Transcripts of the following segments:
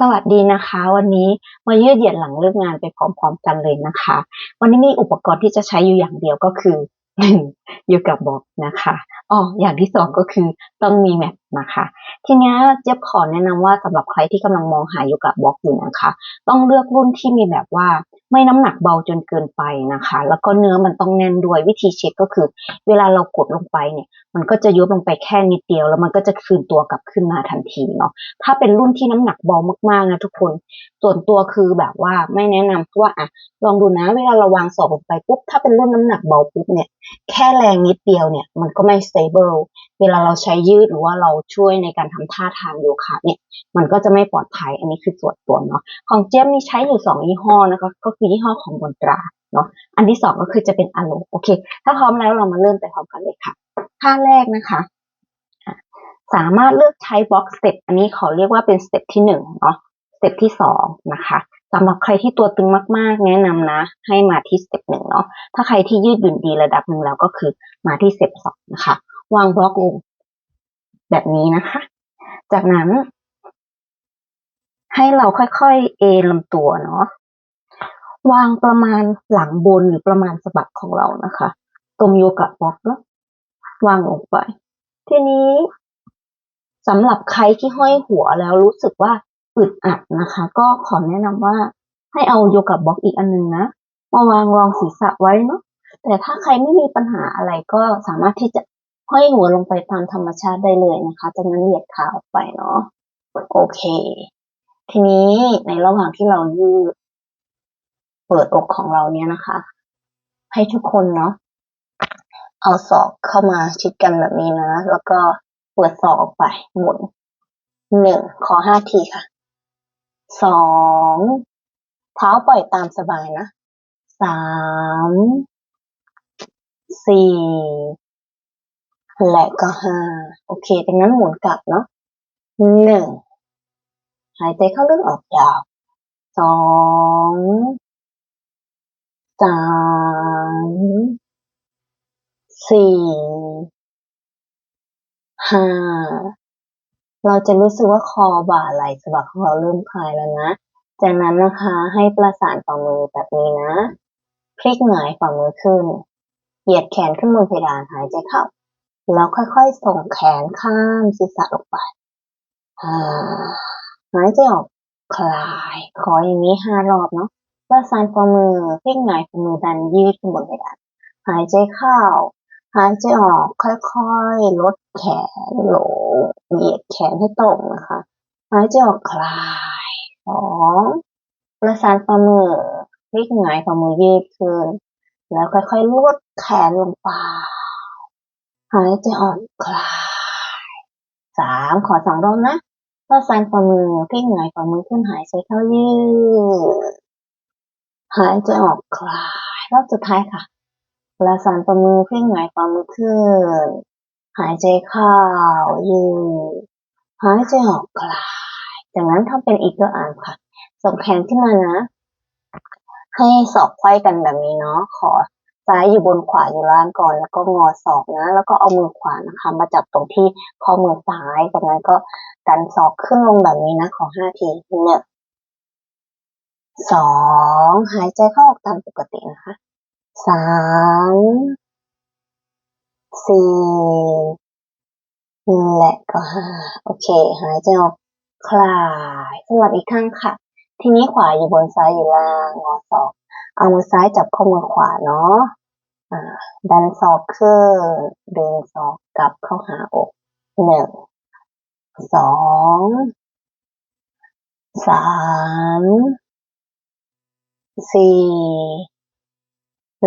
สวัสดีนะคะ วันนี้มายืดเหยียดหลังเลิกงานไปพร้อมๆกันเลยนะคะ วันนี้มีอุปกรณ์ที่จะใช้อยู่อย่างเดียวก็คือหนึ่งอยู่กับบล็อกนะคะอ๋ออย่างที่สองก็คือต้องมีแมทนะคะ ทีนี้เจี๊ยบขอแนะนำว่าสำหรับใครที่กำลังมองหาอยู่กับบล็อกอยู่นะคะ ต้องเลือกรุ่นที่มีแบบว่าไม่น้ำหนักเบาจนเกินไปนะคะ แล้วก็เนื้อมันต้องแน่นด้วยวิธีเช็คก็คือ เวลาเรากดลงไปเนี่ย มันก็จะยุบลงไปแค่นิดเดียว แล้วมันก็จะคืนตัวกลับขึ้นมาทันทีเนาะถ้าเป็นรุ่นที่น้ำหนักเบามากๆนะทุกคน ส่วนตัวคือแบบว่าไม่แนะนำเพราะว่าอะลองดูนะเวลาเราวางสอบลงไปปุ๊บถ้าเป็นรุ่นน้ำหนักเบาปุ๊บเนี่ยแค่แรงนิดเดียวเนี่ยมันก็ไม่ stable เวลาเราใช้ยืดหรือว่าเราช่วยในการทำท่าทางโยคะเนี่ยมันก็จะไม่ปลอดภัยอันนี้คือส่วนตัวเนาะของเจี๊ยบมีใช้อยู่สองยี่ห้อนะคะก็คือยี่ห้อของบนตราเนาะอันที่สองก็คือจะเป็นอโลโอเค ถ้าพร้อมแล้วเรามาเริ่มไปพร้อมกันเลยค่ะ ท่าแรกนะคะสามารถเลือกใช้บล็อกสเต็ปอันนี้ขอเรียกว่าเป็นสเต็ปที่หนึ่งเนาะสเต็ปที่สองนะคะสำหรับใครที่ตัวตึงมากๆ แนะนำนะ ให้มาที่สเต็ปหนึ่งเนาะถ้าใครที่ยืดหยุ่นดีระดับหนึ่งแล้วก็คือมาที่สเต็ปสองนะคะ วางบล็อกลงแบบนี้นะคะ จากนั้น ให้เราค่อยๆเอลำตัวเนาะวางประมาณหลังบนหรือประมาณสะบักของเรานะคะ ตรงโยกะบล็อกเนาะ วางลงไป ทีนี้สำหรับใครที่ห้อยหัวแล้วรู้สึกว่าอึดอัดนะคะ ก็ขอแนะนำว่าให้เอาโยกะบล็อกอีกอันนึงนะมาวางรองศีรษะไว้เนาะแต่ถ้าใครไม่มีปัญหาอะไรก็สามารถที่จะห้อยหัวลงไปตามธรรมชาติได้เลยนะคะจากนั้นเหยียดขาออกไปเนาะโอเค ทีนี้ในระหว่างที่เรายืด เปิดอกของเราเนี่ยนะคะ ให้ทุกคนเนาะ เอาศอกเข้ามาชิดกันแบบนี้นะ แล้วก็เปิดศอกออกไป หมุนหนึ่งขอห้าทีค่ะสองเท้าปล่อยตามสบายนะสามสี่และก็ห้าโอเคดังนั้นหมุนกลับเนาะหนึ่งหายใจเข้าลึกออกยาวสองสาม สี่ห้าเราจะรู้สึกว่าคอบ่าไหล่สะบักของเราเริ่มคลายแล้วนะ จากนั้นนะคะให้ประสานฝ่ามือแบบนี้นะ พลิกหงายฝ่ามือขึ้น เหยียดแขนขึ้นบนเพดานหายใจเข้า แล้วค่อยๆ ส่งแขนข้ามศีรษะลงไปอ่าหายใจออกคลาย ขออย่างนี้ห้ารอบเนาะประสานฝ่ามือพลิกหงายฝ่ามือดันยืดขึ้นบนเพดานหายใจเข้า หายใจออกค่อยๆ ลดแขนลงเหยียดแขนให้ตรงนะคะหายใจออกคลายสองประสานฝ่ามือพลิกหงายฝ่ามือยืดขึ้น แล้วค่อยๆ ลดแขนลงไปหายใจออกคลายสามขอสองรอบนะประสานฝ่ามือพลิกหงายฝ่ามือขึ้นหายใจเข้ายืดหายใจออกคลายรอบสุดท้ายค่ะ ประสานฝ่ามือเพ่งหงายฝ่ามือขึ้น หายใจเข้ายืดหายใจออกคลาย จากนั้นทำเป็นอีกตัวอ่านค่ะ ส่งแขนขึ้นมานะ ให้ศอกไขว้กันแบบนี้เนาะ ขอซ้ายอยู่บนขวาอยู่ล่างก่อน แล้วก็งอศอกนะ แล้วก็เอามือขวานะคะ มาจับตรงที่ข้อมือซ้าย จากนั้นก็ดันศอกขึ้นลงแบบนี้นะขอห้าทีหนึ่งสองหายใจเข้าออกตามปกตินะคะ สามสี่และก็ห้าโอเค หายใจออกคลายสลับอีกข้างค่ะ ทีนี้ขวาอยู่บนซ้ายอยู่ล่างงอศอก เอามือซ้ายจับข้อมือขวาเนาะดันศอกขึ้นดึงศอกกลับเข้าหาอกหนึ่งสองสามสี่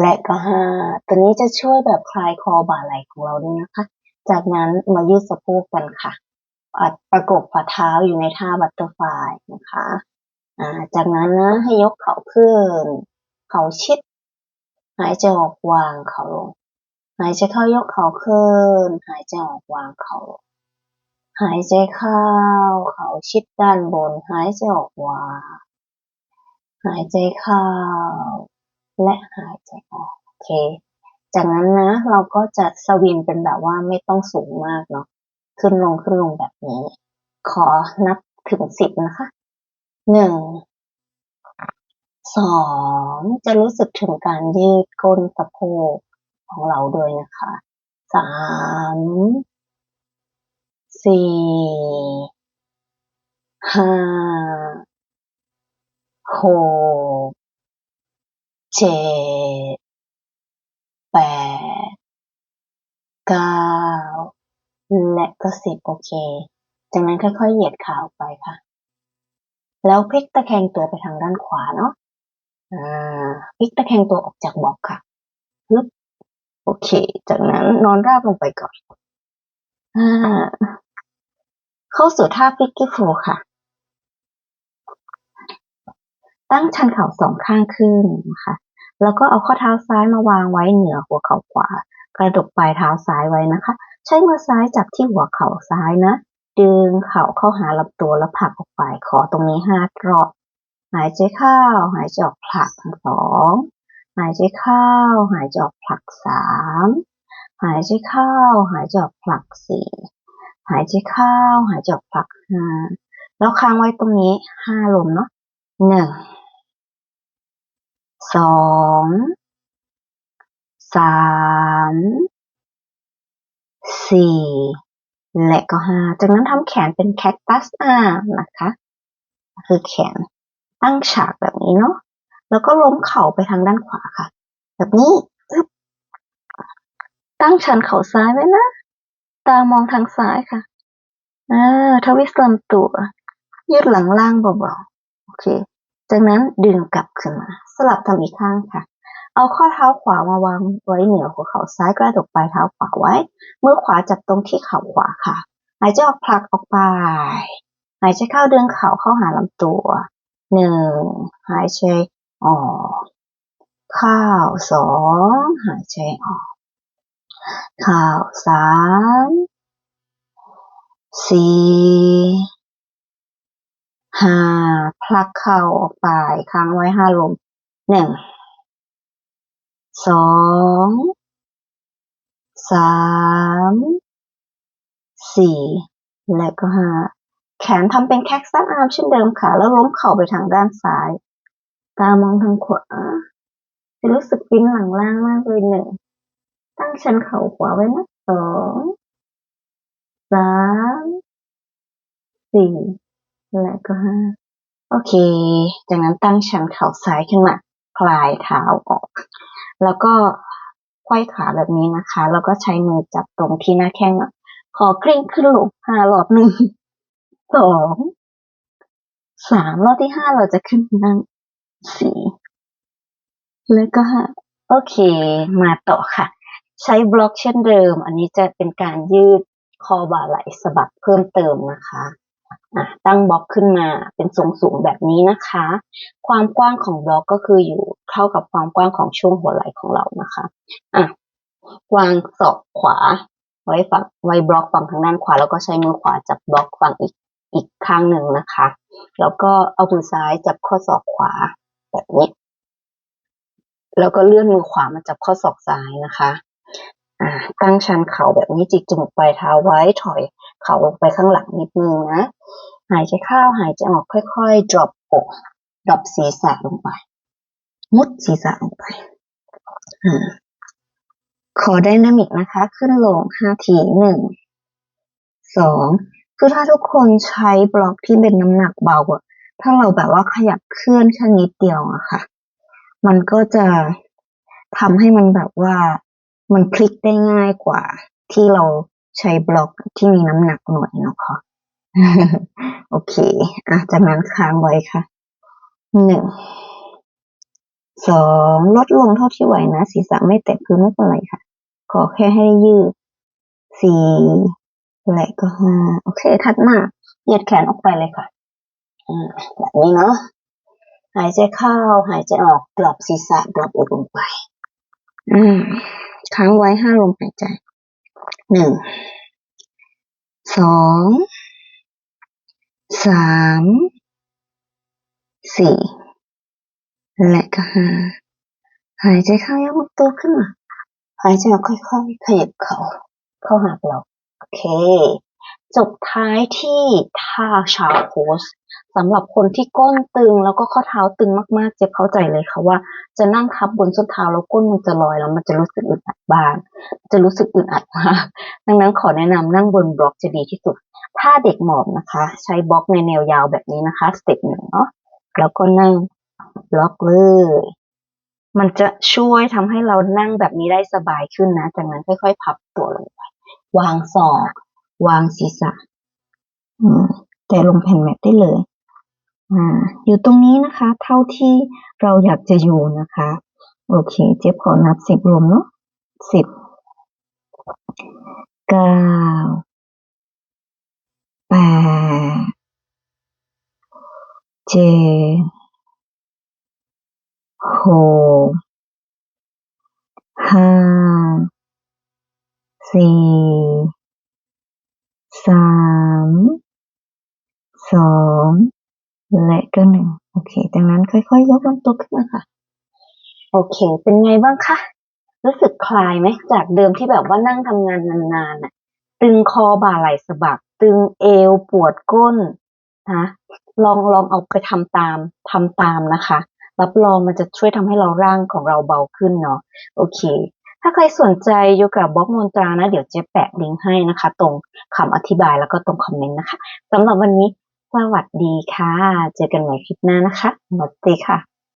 และก็ห้าตัวนี้จะช่วยแบบคลายคอบ่าไหล่ของเราด้วยนะคะ จากนั้นมายืดสะโพกกันค่ะประกบฝ่าเท้าอยู่ในท่าบัตเตอร์ฟลายนะคะจากนั้นนะให้ยกเข่าขึ้น เข่าชิด หายใจออกวางเข่าลง หายใจเข้ายกเข่าขึ้น หายใจออกวางเข่าลง หายใจเข้า เข่าชิดด้านบน หายใจออกวาง หายใจเข้า และหายใจออกโอเค จากนั้นนะเราก็จะสวิงเป็นแบบว่าไม่ต้องสูงมากเนาะขึ้นลงขึ้นลงแบบนี้ ขอนับถึงสิบนะคะหนึ่งสองจะรู้สึกถึงการยืดก้นสะโพกของเราด้วยนะคะสามสี่ห้าหก เจ็ดแปดเก้าและก็สิบโอเค จากนั้นค่อยๆเหยียดขาออกไปค่ะ แล้วพลิกตะแคงตัวไปทางด้านขวาเนาะอ่าพลิกตะแคงตัวออกจากบล็อกค่ะฮึบโอเค จากนั้นนอนราบลงไปก่อนอ่าเข้าสู่ท่าฟิกกี้ฟูค่ะ ตั้งชันเข่าสองข้างขึ้นนะคะ แล้วก็เอาข้อเท้าซ้ายมาวางไว้เหนือหัวเข่าขวา กระดกปลายเท้าซ้ายไว้นะคะ ใช้มือซ้ายจับที่หัวเข่าซ้ายนะ ดึงเข่าเข้าหาลำตัวแล้วผลักออกไปขอตรงนี้ห้ารอบ หายใจเข้า หายใจออกผลักสอง หายใจเข้า หายใจออกผลักสาม หายใจเข้า หายใจออกผลักสี่หายใจเข้า หายใจออกผลักห้าแล้วค้างไว้ตรงนี้ห้าลมเนาะหนึ่ง สองสามสี่และก็ห้าจากนั้นทำแขนเป็นแคคตัสอาร์นะคะ คือแขนตั้งฉากแบบนี้เนาะแล้วก็ล้มเข่าไปทางด้านขวาค่ะ แบบนี้ตั้งชันเข่าซ้ายไว้นะ ตามองทางซ้ายค่ะอ่าทวิสต์ลำตัว ยืดหลังล่างเบาๆ โอเค จากนั้นดึงกลับขึ้นมา สลับทำอีกข้างค่ะ เอาข้อเท้าขวามาวางไว้เหนือหัวเข่าซ้ายกระดกปลายเท้าขวาไว้ มือขวาจับตรงที่เข่าขวาค่ะ หายใจออกผลักออกไป หายใจเข้าดึงเข่าเข้าหาลำตัวหนึ่งหายใจออกเข้าสองหายใจออกเข้าสามสี่ห้า ผลักเข่าออกไป ค้างไว้ห้าลมหนึ่งสองสามสี่และก็ห้าแขนทำเป็นแคคซัสอาร์มเช่นเดิมค่ะ แล้วล้มเข่าไปทางด้านซ้าย ตามองทางขวาจะรู้สึกปิ้นหลังล่างมากเลยหนึ่งตั้งชันเข่าขวาไว้นะสองสามสี่และก็ห้า โอเค จากนั้นตั้งชันเข่าซ้ายขึ้นมา คลายเท้าออก แล้วก็ไขว้ขาแบบนี้นะคะ แล้วก็ใช้มือจับตรงที่หน้าแข้งขอกลิ้งขึ้นลงห้ารอบหนึ่ง สอง สามรอบที่ห้าเราจะขึ้นนั่งสี่แล้วก็ห้าโอเค มาต่อค่ะ ใช้บล็อกเช่นเดิม อันนี้จะเป็นการยืดคอบ่าไหล่สะบักเพิ่มเติมนะคะ ตั้งบล็อกขึ้นมาเป็นทรงสูงแบบนี้นะคะ ความกว้างของบล็อกก็คืออยู่เท่ากับความกว้างของช่วงหัวไหล่ของเรานะคะอะวางศอกขวา ไว้ฝั่งไว้บล็อกฝั่งทางด้านขวา แล้วก็ใช้มือขวาจับบล็อกฝั่งอีกอีกข้างหนึ่งนะคะ แล้วก็เอามือซ้ายจับข้อศอกขวาแบบนี้ แล้วก็เลื่อนมือขวามาจับข้อศอกซ้ายนะคะตั้งชันเข่าแบบนี้จิกจมูกปลายเท้าไว้ถอย เขาลงไปข้างหลังนิดนึงนะ หายใจเข้าหายใจออกค่อยๆ drop อก drop ศีรษะลงไป มุดศีรษะลงไปอขอไดนามิกนะคะ ขึ้นลงห้าทีหนึ่งสองคือถ้าทุกคนใช้บล็อกที่เป็นน้ำหนักเบาอะถ้าเราแบบว่าขยับเคลื่อนแค่นิดเดียวอะค่ะ มันก็จะทำให้มันแบบว่ามันพลิกได้ง่ายกว่าที่เรา ใช้บล็อกที่มีน้ำหนักหน่อยนะค่ะโอเค อะจากนั้นค้างไว้ค่ะ หนึ่ง สอง ลดลงเท่าที่ไหวนะ ศีรษะไม่แตะพื้นไม่เป็นไรค่ะ ขอแค่ให้ยืด สี่และก็ห้า โอเคถัดมาเหยียดแขนออกไปเลยค่ะ อ่า แบบนี้เนาะ หายใจเข้า หายใจออกดรอปศีรษะดรอปอกลงไป อืม ค้างไว้ห้าลมหายใจ หนึ่งสองสามสี่และก็ห้าหายใจเข้ายกตัวขึ้นมาหายใจออกค่อยๆขยับเขาเข้าหาเราโอเค จบท้ายที่ท่าชาวโพส สำหรับคนที่ก้นตึงแล้วก็ข้อเท้าตึงมากๆ เจ๊เข้าใจเลยค่ะว่า จะนั่งทับบนส้นเท้าแล้วก้นมันจะลอยแล้วมันจะรู้สึกอึดอัดบ้างจะรู้สึกอึดอัดมากดังนั้นขอแนะนำนั่งบนบล็อกจะดีที่สุด ถ้าเด็กหมอบนะคะ ใช้บล็อกในแนวยาวแบบนี้นะคะสเต็ปหนึ่งเนาะแล้วก็นั่งบล็อกเลย มันจะช่วยทำให้เรานั่งแบบนี้ได้สบายขึ้นนะจากนั้นค่อยๆพับตัวลงไปวางศอกวางศีรษะแต่ลงแผ่นแมทได้เลย อยู่ตรงนี้นะคะ เท่าที่เราอยากจะอยู่นะคะ โอเค เจ๊ขอนับสิบรวมเนาะสิบเก้าแปดเจ็ดหกห้าสี่สามสอง และก็หนึ่งโอเคดังนั้นค่อยๆยกลำตัวขึ้นมาค่ะ โอเค เป็นไงบ้างคะรู้สึกคลายไหมจากเดิมที่แบบว่านั่งทำงานนานๆน่ะ ตึงคอบ่าไหล่สะบัก ตึงเอวปวดก้นนะลองลองเอาไปทำตามทำตามนะคะ รับรองมันจะช่วยทำให้เราร่างของเราเบาขึ้นเนาะโอเค ถ้าใครสนใจโยกับบล็อกมนตรานะ เดี๋ยวเจ๊แปะลิงก์ให้นะคะ ตรงคำอธิบายแล้วก็ตรงคอมเมนต์นะคะสำหรับวันนี้ สวัสดีค่ะ เจอกันใหม่คลิปหน้านะคะสวัสดีค่ะ